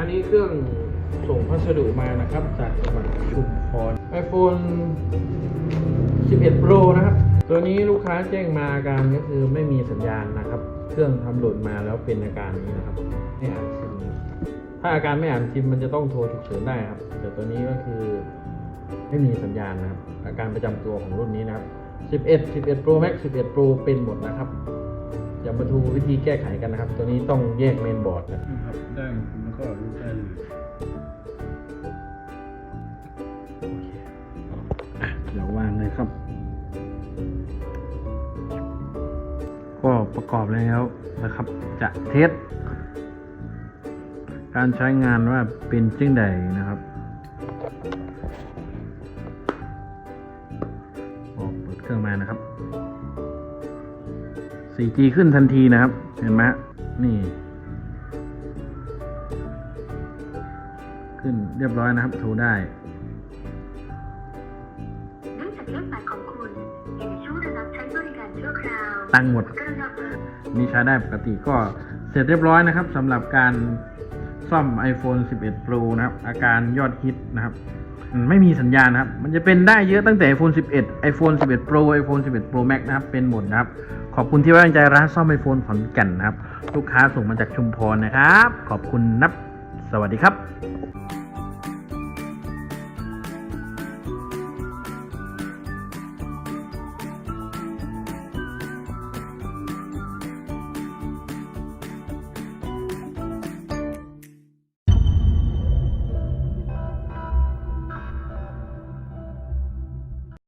อันนี้เครื่องส่งพัสดุมานะครับ จากจังหวัดชุมพร iPhone 11 Pro นะครับ ตัวนี้ลูกค้าแจ้งมาอาการก็คือไม่มีสัญญาณนะครับ เครื่องทำหล่นมาแล้วเป็นอาการนี้นะครับไม่อ่านซิมถ้าอาการไม่อ่านซิมมันจะต้องโทรฉุกเฉินได้ครับ แต่ตัวนี้ก็คือไม่มีสัญญาณนะครับ อาการประจำตัวของรุ่นนี้นะครับ 11 11 Pro Max 11 Pro เป็นหมดนะครับ จะมาดูวิธีแก้ไขกันนะครับ ตัวนี้ต้องแยกเมนบอร์ดนะนะครับได้แล้วก็รูปได้เลยอะเดี๋ยววางเลยครับ ก็ประกอบแล้วนะครับ จะเทสการใช้งานว่าเป็นจึงใดนะครับออกเปิดเครื่องมานะครับ 4G ขึ้นทันทีนะครับ เห็นไหมนี่ ขึ้นเรียบร้อยนะครับ โทรได้ตั้งหมดมนี่ใช้ได้ปกติก็เสร็จเรียบร้อยนะครับสำหรับการ ซ่อม iPhone 11 Pro นะครับ อาการยอดฮิตนะครับ ไม่มีสัญญาณนะครับ มันจะเป็นได้เยอะตั้งแต่ iPhone 11 iPhone 11 Pro iPhone 11 Pro Max นะครับ เป็นหมดนะครับ ขอบคุณที่ไว้วางใจร้านซ่อม iPhone ขอนแก่นนะครับ ลูกค้าส่งมาจากชุมพรนะครับ ขอบคุณนับ สวัสดีครับ